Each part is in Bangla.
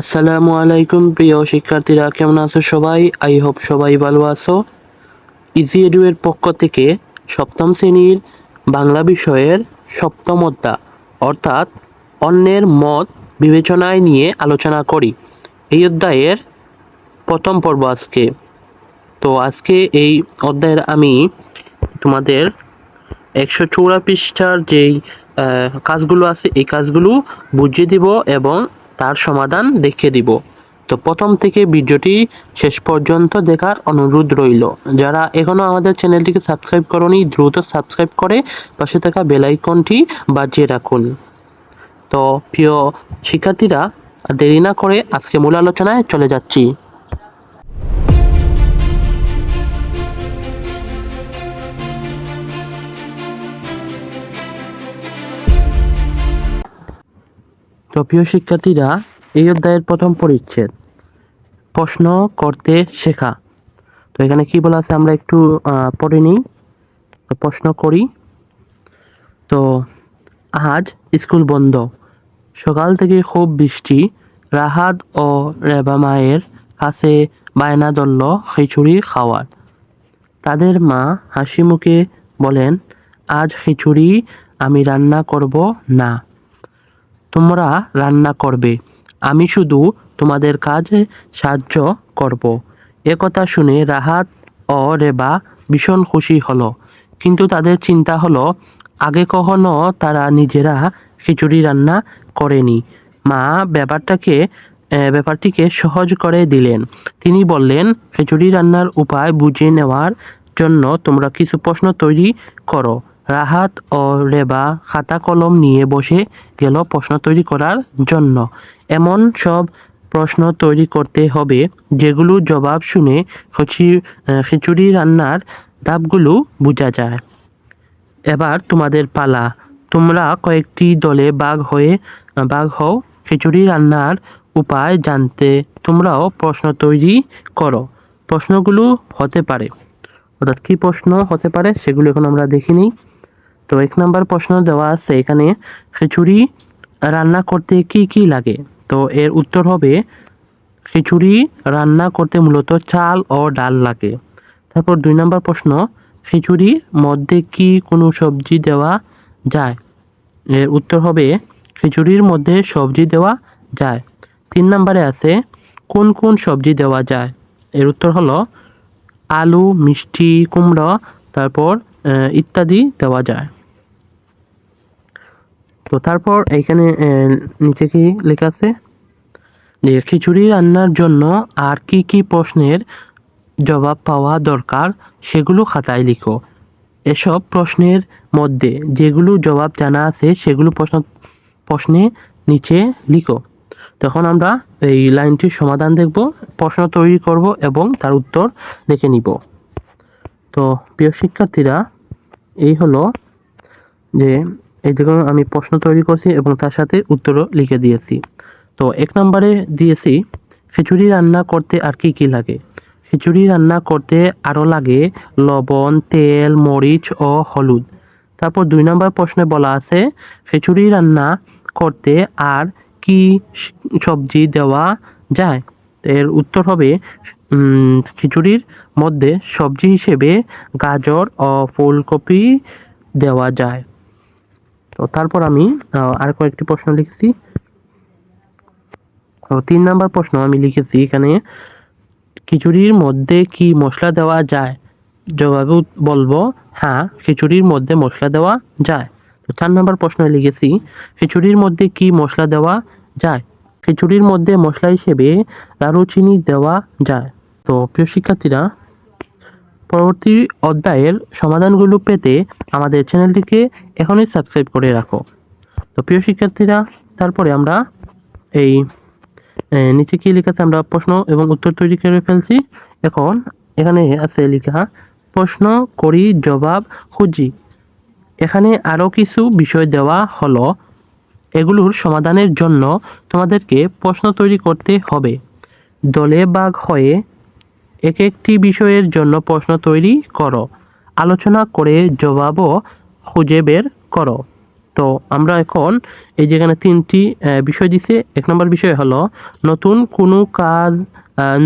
আসসালামু আলাইকুম, প্রিয় শিক্ষার্থীরা, কেমন আছো সবাই? আই হোপ সবাই ভালো আছো। ইজি এডু এর পক্ষ থেকে সপ্তম শ্রেণির বাংলা বিষয়ের সপ্তম অধ্যা অর্থাৎ অন্যের মত বিবেচনায় নিয়ে আলোচনা করি। এই অধ্যায়ের প্রথম পর্ব আজকে। তো আজকে এই অধ্যায়ের আমি তোমাদের একশো চৌরা পৃষ্ঠার যেই কাজগুলো আছে, এই কাজগুলো বুঝিয়ে দিব এবং তার সমাধান দেখিয়ে দিব। তো প্রথম থেকে ভিডিওটি শেষ পর্যন্ত দেখার অনুরোধ রইল। যারা এখনও আমাদের চ্যানেলটিকে সাবস্ক্রাইব করনি, দ্রুত সাবস্ক্রাইব করে পাশে থাকা বেল আইকনটি বাজিয়ে রাখুন। তো প্রিয় শিক্ষার্থীরা দেরি না করে আজকে মূল আলোচনায় চলে যাচ্ছি। তো প্রিয় শিক্ষার্থীরা, এই অধ্যায়ের প্রথম পরিচ্ছেদ, প্রশ্ন করতে শেখা। তো এখানে কি বলা আছে আমরা একটু পড়ে নিই। তো প্রশ্ন করি। তো, আজ স্কুল বন্ধ। সকাল থেকে খুব বৃষ্টি। রাহাত ও রেবা মায়ের কাছে বায়না ধরল খিচুড়ি খাওয়ার। তাদের মা হাসি মুখে বলেন, আজ খিচুড়ি আমি রান্না করব না। তোমরা রান্না করবে। আমি শুধু তোমাদের কাজে সাহায্য করব। এ কথা শুনে রাহাত ও রেবা ভীষণ খুশি হলো। কিন্তু তাদের চিন্তা হলো, আগে কখনো তারা নিজেরা খিচুড়ি রান্না করেনি। মা ব্যাপারটাকে ব্যাপারটিকে সহজ করে দিলেন। তিনি বললেন, খিচুড়ি রান্নার উপায় বুঝে নেওয়ার জন্য তোমরা কিছু প্রশ্ন তৈরি করো। রাহাত ও রেবা খাতা কলম নিয়ে বসে গেল প্রশ্ন তৈরি করার জন্য। এমন সব প্রশ্ন তৈরি করতে হবে, যেগুলো জবাব শুনে খিচুড়ি খিচুড়ি রান্নার ধাপগুলো বোঝা যায়। এবার তোমাদের পালা। তোমরা কয়েকটি দলে বাঘ হয়ে বাঘ হও, খিচুড়ি রান্নার উপায় জানতে তোমরাও প্রশ্ন তৈরি করো। প্রশ্নগুলো হতে পারে। অর্থাৎ কী প্রশ্ন হতে পারে সেগুলো এখন আমরা দেখিনি। তো এক নম্বর প্রশ্ন দেওয়া আছে এখানে, খিচুড়ি রান্না করতে কি কি লাগে? তো এর উত্তর হবে, খিচুড়ি রান্না করতে মূলত চাল ও ডাল লাগে। তারপর দুই নম্বর প্রশ্ন খিচুড়ির মধ্যে কি কোনো সবজি দেওয়া যায়? এর উত্তর হবে, খিচুড়ির মধ্যে সবজি দেওয়া যায়। তিন নম্বরে আছে, কোন কোন সবজি দেওয়া যায়? এর উত্তর হলো, আলু, মিষ্টি, কুমড়ো, তারপর ইত্যাদি দেওয়া যায়। তো তারপর এইখানে নিচে কি লেখা আছে? যে খিচুড়ি রান্নার জন্য আর কি কি প্রশ্নের জবাব পাওয়া দরকার সেগুলো খাতায় লিখো। এসব প্রশ্নের মধ্যে যেগুলো জবাব জানা আছে সেগুলো প্রশ্ন, প্রশ্নে নিচে লিখো। তখন আমরা এই লাইনটির সমাধান দেখব, প্রশ্ন তৈরি করব এবং তার উত্তর দেখে নিব। তো প্রিয় শিক্ষার্থীরা, এই হলো যে এই দেখুন আমি প্রশ্ন তৈরি করছি এবং তার সাথে উত্তরও লিখে দিয়েছি। তো এক নম্বরে দিয়েছি, খিচুড়ি রান্না করতে আর কি কি লাগে? খিচুড়ি রান্না করতে আরও লাগে লবণ, তেল, মরিচ ও হলুদ। তারপর দুই নম্বর প্রশ্নে বলা আছে, খিচুড়ি রান্না করতে আর কি সবজি দেওয়া যায়? এর উত্তর হবে খিচুড়ির মধ্যে সবজি হিসেবে গাজর ও ফুলকপি দেওয়া যায়। তো তারপর আমি আর কয়েকটি প্রশ্ন লিখেছি। তো তিন নম্বর প্রশ্ন আমি লিখেছি এখানে, খিচুড়ির মধ্যে কি মশলা দেওয়া যায়? জবাবে বলব হ্যাঁ খিচুড়ির মধ্যে মশলা দেওয়া যায়। তো চার নাম্বার প্রশ্ন লিখেছি, খিচুড়ির মধ্যে কি মশলা দেওয়া যায়? খিচুড়ির মধ্যে মশলা হিসেবে দারুচিনি দেওয়া যায়। তো প্রিয় শিক্ষার্থীরা পরবর্তী অধ্যায়ের সমাধানগুলো পেতে আমাদের চ্যানেলটিকে এখনই সাবস্ক্রাইব করে রাখো। তো প্রিয় শিক্ষার্থীরা, তারপরে আমরা এই নিচে কি লেখা আছে? আমরা প্রশ্ন এবং উত্তর তৈরি করে ফেলছি। এখন এখানে আছে লেখা, প্রশ্ন করি, জবাব খুঁজি। এখানে আরও কিছু বিষয় দেওয়া হলো। এগুলোর সমাধানের জন্য তোমাদেরকে প্রশ্ন তৈরি করতে হবে। দলে বাঘ হয়ে এক একটি বিষয়ের জন্য প্রশ্ন তৈরি করো। আলোচনা করে জবাবও খুঁজে বের করো। তো আমরা এখন এই যেখানে তিনটি বিষয় দিছে, এক নম্বর বিষয় হলো নতুন কোনো কাজ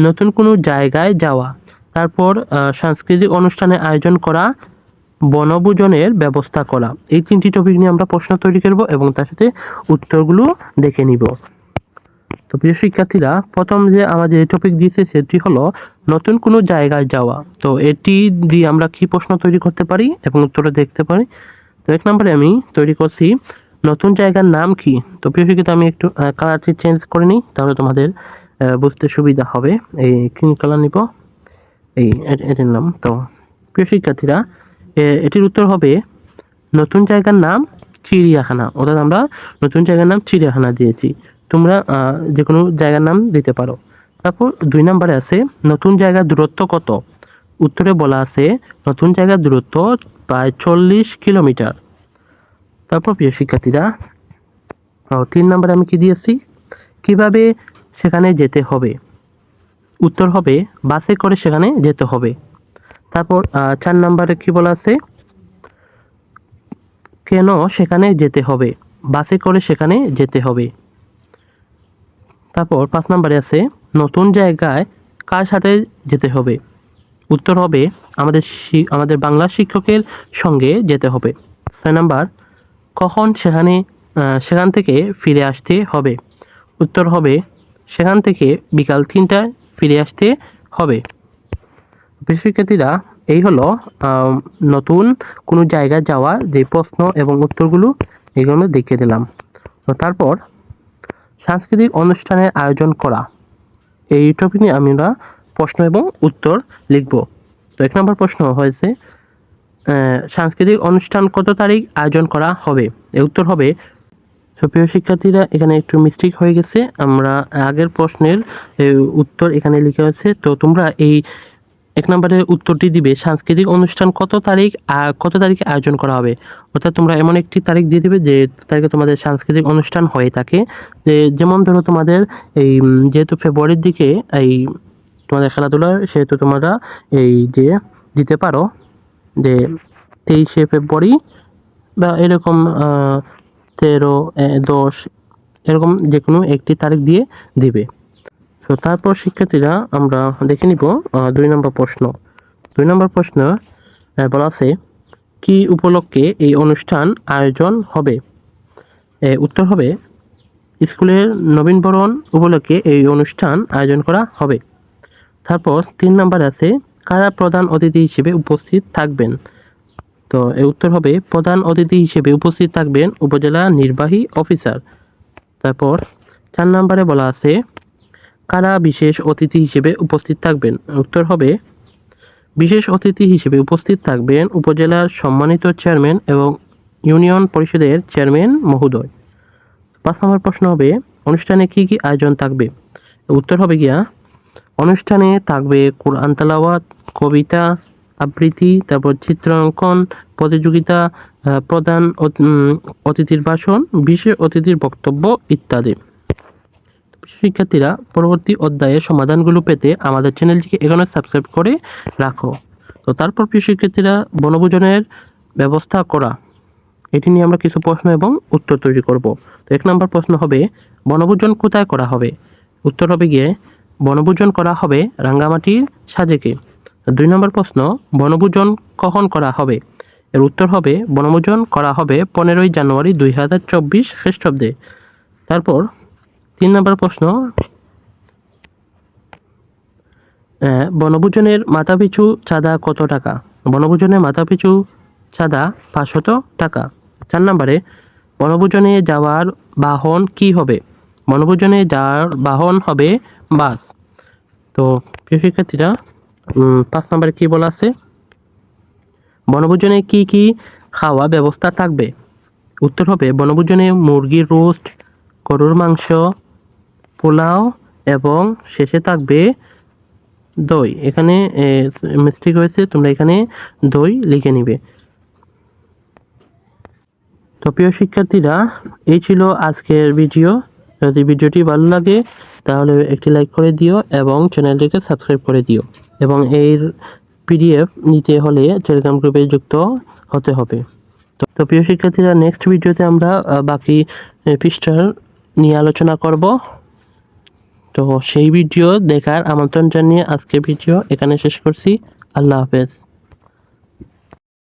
নতুন কোনো জায়গায় যাওয়া। তারপর সাংস্কৃতিক অনুষ্ঠানে আয়োজন করা, বনভোজনের ব্যবস্থা করা। এই তিনটি টপিক নিয়ে আমরা প্রশ্ন তৈরি করব এবং তার সাথে উত্তরগুলো দেখে নিব। তো প্রিয় শিক্ষার্থীরা, প্রথম যে আমাদের টপিক দিয়েছে সেটি হলো নতুন কোনো জায়গায় যাওয়া। তো এটি দিয়ে আমরা কি প্রশ্ন তৈরি করতে পারি এবং উত্তরটা দেখতে পারি। তো এক নম্বরে আমি তৈরি করছি, নতুন জায়গার নাম কি? তো প্রিয় শিক্ষিত আমি একটু কালারটি চেঞ্জ করে নিই, তাহলে তোমাদের বুঝতে সুবিধা হবে। এই কিন কালার নিব। এই এটির নাম। তো প্রিয় শিক্ষার্থীরা এটির উত্তর হবে, নতুন জায়গার নাম চিড়িয়াখানা। অর্থাৎ আমরা নতুন জায়গার নাম চিড়িয়াখানা দিয়েছি। তোমরা যে কোনো জায়গার নাম দিতে পারো। তারপর দুই নম্বরে আছে, নতুন জায়গার দূরত্ব কত? উত্তরে বলা আছে, নতুন জায়গার দূরত্ব প্রায় চল্লিশ কিলোমিটার। তারপর প্রিয় শিক্ষার্থীরা তিন নম্বরে আমি কি দিয়েছি? কীভাবে সেখানে যেতে হবে? উত্তর হবে, বাসে করে সেখানে যেতে হবে। তারপর চার নম্বরে কি বলা আছে? কেন সেখানে যেতে হবে? বাসে করে সেখানে যেতে হবে। তারপর পাঁচ নম্বরে আছে, নতুন জায়গায় কার সাথে যেতে হবে? উত্তর হবে আমাদের আমাদের বাংলা শিক্ষকের সঙ্গে যেতে হবে। ছয় নাম্বার, কখন সেখানে সেখান থেকে ফিরে আসতে হবে? উত্তর হবে সেখান থেকে বিকাল তিনটায় ফিরে আসতে হবে। শিক্ষার্থীরা এই হলো নতুন কোনো জায়গায় যাওয়া যে প্রশ্ন এবং উত্তরগুলো এগুলো দেখিয়ে দিলাম। তারপর সাংস্কৃতিক অনুষ্ঠানের আয়োজন করা। এই টপিক নিয়ে আমরা প্রশ্ন এবং উত্তর লিখব। তো এক নম্বর প্রশ্ন হয়েছে সাংস্কৃতিক অনুষ্ঠান কত তারিখ আয়োজন করা হবে? এর উত্তর হবে সুপ্রিয় শিক্ষার্থীরা, এখানে একটু মিস্টেক হয়ে গেছে। আমরা আগের প্রশ্নের উত্তর এখানে লিখে আছে। তো তোমরা এই এক নম্বরের উত্তরটি দিবে, সাংস্কৃতিক অনুষ্ঠান কত তারিখ কত তারিখে আয়োজন করা হবে? অর্থাৎ তোমরা এমন একটি তারিখ দিয়ে দিবে যে তারিখে তোমাদের সাংস্কৃতিক অনুষ্ঠান হয়ে থাকে। যে, যেমন ধরো তোমাদের এই যেহেতু ফেব্রুয়ারির দিকে এই তোমাদের খেলাধুলা, সেহেতু তোমরা এই যে দিতে পারো যে তেইশে ফেব্রুয়ারি বা এরকম তেরো দশ, এরকম যে কোনো একটি তারিখ দিয়ে দিবে। তো তারপর শিক্ষার্থীরা আমরা দেখে নিব দুই নম্বর প্রশ্ন। দুই নম্বর প্রশ্ন বলা আছে, কি উপলক্ষে এই অনুষ্ঠান আয়োজন হবে? উত্তর হবে, স্কুলের নবীনবরণ উপলক্ষে এই অনুষ্ঠান আয়োজন করা হবে। তারপর তিন নম্বর আছে, কারা প্রধান অতিথি হিসেবে উপস্থিত থাকবেন? তো এর উত্তর হবে, প্রধান অতিথি হিসেবে উপস্থিত থাকবেন উপজেলা নির্বাহী অফিসার। তারপর চার নম্বরে বলা আছে কারা বিশেষ অতিথি হিসেবে উপস্থিত থাকবেন? উত্তর হবে, বিশেষ অতিথি হিসেবে উপস্থিত থাকবেন উপজেলার সম্মানিত চেয়ারম্যান এবং ইউনিয়ন পরিষদের চেয়ারম্যান মহোদয়। পাঁচ নম্বর প্রশ্ন হবে, অনুষ্ঠানে কি কি আয়োজন থাকবে? উত্তর হবে গিয়া, অনুষ্ঠানে থাকবে কোরআন তালাওয়াত, কবিতা, আবৃত্তি, তারপর চিত্রাঙ্কন, প্রতিযোগিতা প্রধান অতিথির ভাষণ, বিশেষ অতিথির বক্তব্য ইত্যাদি। শিক্ষার্থীরা পরবর্তী অধ্যায়ের সমাধানগুলো পেতে আমাদের চ্যানেলটিকে এখানে সাবস্ক্রাইব করে রাখো। তো তারপর প্রিয় শিক্ষার্থীরা, বনভোজনের ব্যবস্থা করা। এটি নিয়ে আমরা কিছু প্রশ্ন এবং উত্তর তৈরি করব। তো এক নম্বর প্রশ্ন হবে, বনভোজন কোথায় করা হবে? উত্তর হবে গিয়ে, বনভোজন করা হবে রাঙ্গামাটির সাজেকে। দুই নম্বর প্রশ্ন, বনভোজন কখন করা হবে? এর উত্তর হবে, বনভোজন করা হবে পনেরোই জানুয়ারি দুই হাজার চব্বিশ খ্রিস্টাব্দে। তারপর তিন নম্বর প্রশ্ন। বনভোজনের মাথাপিছু চাঁদা কত টাকা? বনভোজনের মাথাপিছু চাঁদা পাঁচশত টাকা। চার নম্বরে, বনভোজনে যাওয়ার বাহন কি হবে? বনভোজনে যাওয়ার বাহন হবে বাস। তো, প্রিয় শিক্ষার্থীরা পাঁচ নম্বরে কি বলা আছে? বনভোজনে কি কি খাওয়া ব্যবস্থা থাকবে? উত্তর হবে, বনভোজনে মুরগির রোস্ট, গরুর মাংস পোলাও এবং শেষে থাকবে দই। এখানে মিস্টেক হয়েছে, তোমরা এখানে দই লিখে নিবে। তো প্রিয় শিক্ষার্থীরা, এই ছিল আজকের ভিডিও। যদি ভিডিওটি ভালো লাগে, তাহলে একটি লাইক করে দিও এবং চ্যানেলটিকে সাবস্ক্রাইব করে দিও এবং এর পিডিএফ নিতে হলে টেলিগ্রাম গ্রুপে যুক্ত হতে হবে। তো তো প্রিয় শিক্ষার্থীরা নেক্সট ভিডিওতে আমরা বাকি পৃষ্ঠার নিয়ে আলোচনা করব। তো সেই ভিডিও দেখার আমন্ত্রণ জানিয়ে আজকের ভিডিও এখানে শেষ করছি। আল্লাহ হাফেজ।